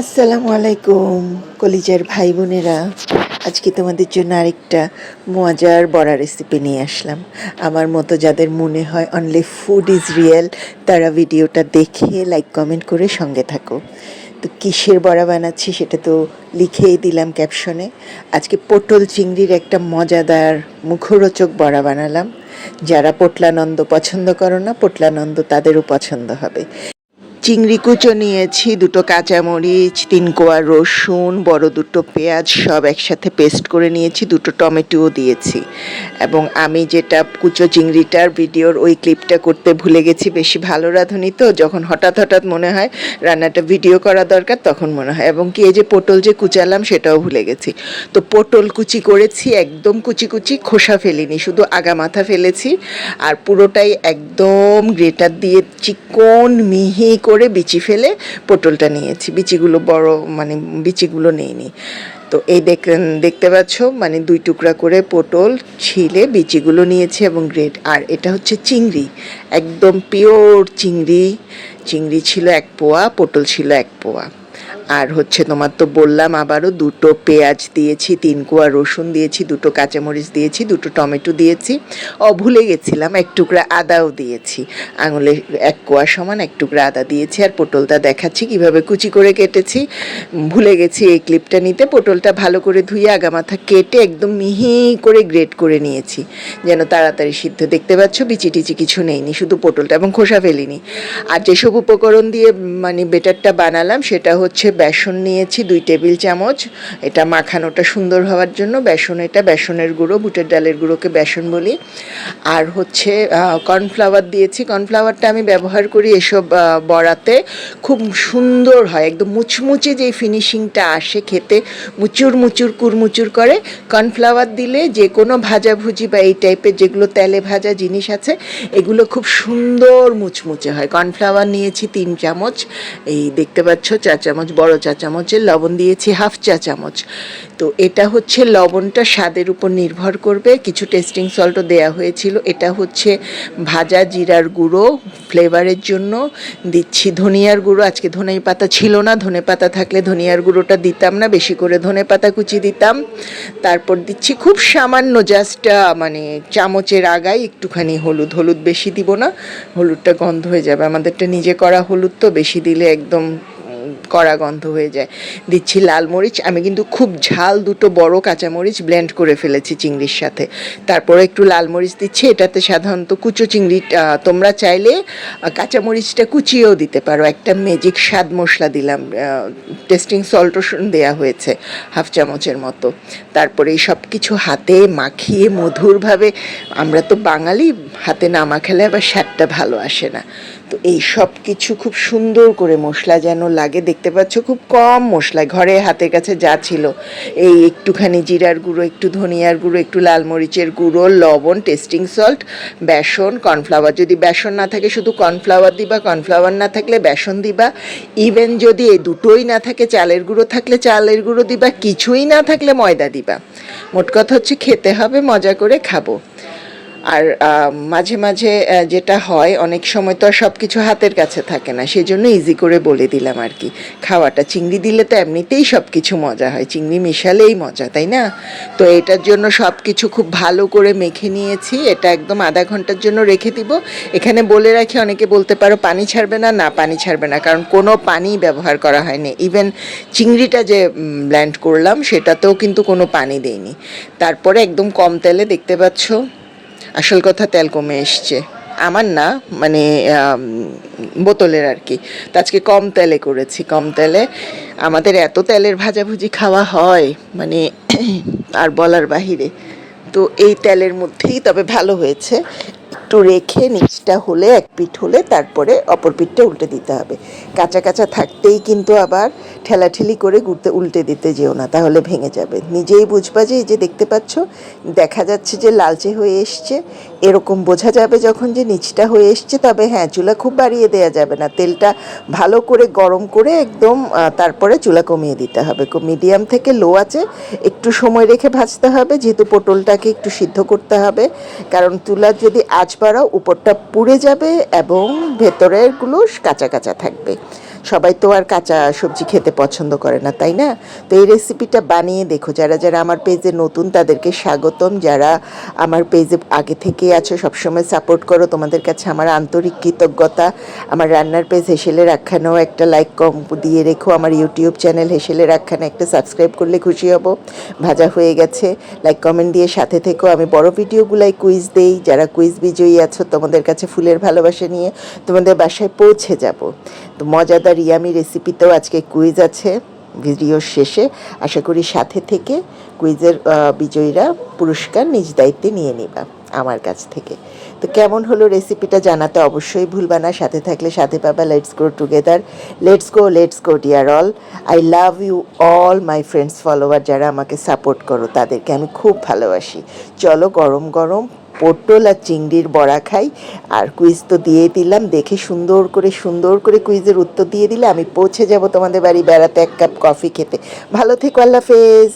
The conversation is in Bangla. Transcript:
আসসালামু আলাইকুম, কলিজার ভাই বোনেরা। আজকে তোমাদের জন্য আরেকটা মজার বড়া রেসিপি নিয়ে আসলাম। আমার মতো যাদের মনে হয় অনলি ফুড ইজ রিয়েল তারা ভিডিওটা দেখে লাইক কমেন্ট করে সঙ্গে থাকো। তো কিসের বড়া বানাচ্ছি সেটা তো লিখেই দিলাম ক্যাপশনে আজকে পটল চিংড়ির একটা মজাদার মুখরোচক বড়া বানালাম। যারা পোটলানন্দ পছন্দ করো না, পোটলানন্দ তাদেরও পছন্দ হবে। চিংড়ি কুচো নিয়েছি, দুটো কাঁচামরিচ, তিন কোয়া রসুন, বড় দুটো পেঁয়াজ, সব একসাথে পেস্ট করে নিয়েছি, দুটো টমেটোও দিয়েছি। এবং আমি যেটা কুচো চিংড়িটার ভিডিওর ওই ক্লিপটা করতে ভুলে গেছি, বেশি ভালো রাঁধুনি তো, যখন হঠাৎ হঠাৎ মনে হয় রান্নাটা ভিডিও করা দরকার, তখন মনে হয়। এবং কি এই যে পটল যে কুচালাম, সেটাও ভুলে গেছি। তো পটল কুচি করেছি, একদম কুচি কুচি খোসা ফেলিনি, শুধু আগা মাথা ফেলেছি। আর পুরোটাই একদম গ্রেটার দিয়ে চিকন মিহি করে বিচি ফেলে পটলটা নিয়েছি। বিচিগুলো বড় মানে বিচিগুলো নেইনি। তো এই দেখ- দেখতে পাচ্ছ মানে দুই টুকরা করে পটল ছিলে বিচিগুলো নিয়েছে এবং গ্রেট। আর এটা হচ্ছে চিংড়ি, একদম পিওর চিংড়ি। চিংড়ি ছিল এক পোয়া, পটল ছিল এক পোয়া। আর হচ্ছে তোমার তো বললাম আবারও দুটো পেঁয়াজ দিয়েছি, তিন কোয়া রসুন দিয়েছি, দুটো কাঁচামরিচ দিয়েছি, দুটো টমেটো দিয়েছি। ও ভুলে গেছিলাম, এক টুকরা আদাও দিয়েছি। আঙুলে এক কোয়া সমান এক টুকরা আদা দিয়েছি আর পটলটা দেখাচ্ছি, কীভাবে কুচি করে কেটেছি। ভুলে গেছি এই ক্লিপটা নিতে, পটলটা ভালো করে ধুয়ে আগামাথা কেটে একদম মিহি করে গ্রেট করে নিয়েছি। যেন তাড়াতাড়ি সিদ্ধ, দেখতে পাচ্ছ বিচি টিচি কিছু নেইনি, শুধু পটলটা এবং খোসা ফেলিনি। আর যেসব উপকরণ দিয়ে মানে বেটারটা বানালাম, সেটা হচ্ছে বেসন নিয়েছি, দুই টেবিল চামচ। এটা মাখানোটা সুন্দর হওয়ার জন্য বেসন, এটা বেসনের গুঁড়ো, বুটের ডালের গুঁড়োকে বেসন বলি। আর হচ্ছে কর্নফ্লাওয়ার দিয়েছি। কর্নফ্লাওয়ারটা আমি ব্যবহার করি এসব বড়াতে। খুব সুন্দর হয়, একদম মুচমুচে যেই ফিনিশিংটা আসে খেতে, মুচুর মুচুর, কুরমুচুর করে। কর্নফ্লাওয়ার দিলে যে কোনো ভাজাভুজি বা এই টাইপের যেগুলো তেলে ভাজা জিনিস আছে, এগুলো খুব সুন্দর মুচমুচে হয়। কর্নফ্লাওয়ার নিয়েছি তিন চামচ। এই দেখতে পাচ্ছ, চার চামচ বড় চা চামচের লবণ দিয়েছি, হাফ চা চামচ। তো এটা হচ্ছে লবণটা স্বাদের উপর নির্ভর করবে। কিছু টেস্টিং সল্টও দেয়া হয়েছিল। এটা হচ্ছে ভাজা জিরার গুঁড়ো ফ্লেভারের জন্য। দিচ্ছি ধনিয়ার গুঁড়ো। আজকে ধনে পাতা ছিল না। ধনে পাতা থাকলে ধনিয়ার গুঁড়োটা দিতাম না। বেশি করে ধনে পাতা কুচি দিতাম। তারপর দিচ্ছি খুব সামান্য জাস্ট মানে চামচের আগায় একটুখানি হলুদ। হলুদ বেশি দিব না। হলুদটা গন্ধ হয়ে যাবে। আমাদেরটা নিজে করা হলুদ তো। বেশি দিলে একদম কড়া গন্ধ হয়ে যায়। দিচ্ছি লাল মরিচ, আমি কিন্তু খুব ঝাল দুটো বড় কাঁচামরিচ ব্লেন্ড করে ফেলেছি চিংড়ির সাথে। তারপরে একটু লাল মরিচ দিচ্ছি, এটাতে সাধারণত কুচো চিংড়ি তোমরা চাইলে কাঁচামরিচটা কুচিয়েও দিতে পারো। একটা ম্যাজিক স্বাদ মশলা দিলাম টেস্টিং সল্টও দেওয়া হয়েছে, হাফ চামচের মতো। তারপরে এই সব কিছু হাতে মাখিয়ে মধুরভাবে, আমরা তো বাঙালি, হাতে না মাখালে আবার স্বাদটা ভালো আসে না। তো এই সব কিছু খুব সুন্দর করে মশলা যেন লাগে, দেখতে পাচ্ছ খুব কম মশলায় ঘরে হাতের কাছে যা ছিল। এই একটুখানি জিরার গুঁড়ো, একটু ধনিয়ার গুঁড়ো, একটু লাল মরিচের গুঁড়ো, লবণ, টেস্টিং সল্ট, বেসন, কর্নফ্লাওয়ার। যদি বেসন না থাকে, শুধু কর্নফ্লাওয়ার দিবা, কর্নফ্লাওয়ার না থাকলে বেসন দিবা। ইভেন যদি এই দুটোই না থাকে, চালের গুঁড়ো থাকলে চালের গুঁড়ো দিবা, কিছুই না থাকলে ময়দা দিবা। মোট কথা হচ্ছে, খেতে হবে, মজা করে খাব। আর মাঝে মাঝে যেটা হয়, অনেক সময় তো আর সব কিছু হাতের কাছে থাকে না সেই জন্য ইজি করে বলে দিলাম আর কি। খাওয়াটা, চিংড়ি দিলে তো এমনিতেই সব কিছু মজা হয়, চিংড়ি মিশালেই মজা, তাই না? তো এটার জন্য সব কিছু খুব ভালো করে মেখে নিয়েছি, এটা একদম আধা ঘণ্টার জন্য রেখে দিব। এখানে বলে রাখি, অনেকে বলতে পারো পানি ছাড়বে না না পানি ছাড়বে না, কারণ কোনো পানি ব্যবহার করা হয়নি। ইভেন চিংড়িটা যে ব্ল্যান্ড করলাম, সেটাতেও কিন্তু কোনো পানি দেইনি। তারপরে একদম কম তেলে দেখতে পাচ্ছ আসল কথা তেল কমে এসছে। আমার না মানে বোতলের আর কি। তো আজকে কম তেলে করেছি, কম তেলে। আমাদের এত তেলের ভাজাভুজি খাওয়া হয় মানে আর বলার বাহিরে। তো এই তেলের মধ্যেই তবে ভালো হয়েছে। একটু রেখে নিচটা হলে, এক পিঠ হলে তারপরে অপর পিঠটা উল্টে দিতে হবে। কাঁচা কাঁচা থাকতেই কিন্তু আবার ঠেলাঠেলি করে গুড়তে উল্টে দিতে যেও না, তাহলে ভেঙে যাবে। নিজেই বুঝবা যে এই যে দেখতে পাচ্ছ, দেখা যাচ্ছে যে লালচে হয়ে এসছে। এরকম বোঝা যাবে যখন যে নিচটা হয়ে এসছে, তবে হ্যাঁ চুলা খুব বাড়িয়ে দেওয়া যাবে না। তেলটা ভালো করে গরম করে একদম তারপরে চুলা কমিয়ে দিতে হবে। মিডিয়াম থেকে লো আছে, একটু সময় রেখে ভাজতে হবে, যেহেতু পটলটাকে একটু সিদ্ধ করতে হবে। কারণ চুলার যদি আঁচ বাড়াও উপরটা পুড়ে যাবে এবং ভেতরের ভেতরেরগুলো কাঁচা কাঁচা থাকবে। সবাই তো আর কাঁচা সবজি খেতে পছন্দ করে না, তাই না? তো এই রেসিপিটা বানিয়ে দেখো, যারা যারা আমার পেজে নতুন তাদেরকে স্বাগতম। যারা আমার পেজে আগে থেকে আছো, সবসময় সাপোর্ট করো। তোমাদের কাছে আমার আন্তরিক কৃতজ্ঞতা। আমার রান্নার পেজ হেসেলে আখ্যানেও একটা লাইক কম দিয়ে রেখো। আমার ইউটিউব চ্যানেল হেসেলের আখ্যানে একটা সাবস্ক্রাইব করলে খুশি হব। ভাজা হয়ে গেছে। লাইক কমেন্ট দিয়ে সাথে থেকো। আমি বড় ভিডিওগুলাই কুইজ দেই। যারা কুইজ বিজয়ী আছো, তোমাদের কাছে ফুলের ভালোবাসা নিয়ে তোমাদের বাসায় পৌঁছে যাব। তো মজাদার ইয়ামি রেসিপিতেও আজকে কুইজ আছে ভিডিওর শেষে। আশা করি সাথে থেকে কুইজের বিজয়ীরা পুরস্কার নিজ দায়িত্বে নিয়ে নিবা আমার কাছ থেকে। তো কেমন হলো রেসিপিটা জানাতে অবশ্যই ভুলবা না, সাথে থাকলে সাথে পাবা let's go together let's go let's go dear all I love you all my friends follower যারা আমাকে সাপোর্ট করো, তাদেরকে আমি খুব ভালোবাসি। চলো গরম গরম পটল আর চিংড়ির বড়া খাই। আর কুইজ তো দিয়ে দিলাম, দেখে সুন্দর করে সুন্দর করে কুইজের উত্তর দিয়ে দিলে আমি পৌঁছে যাব তোমাদের বাড়ি বেড়াতে এক কাপ কফি খেতে। ভালো থেকো, আল্লাহ হাফেজ।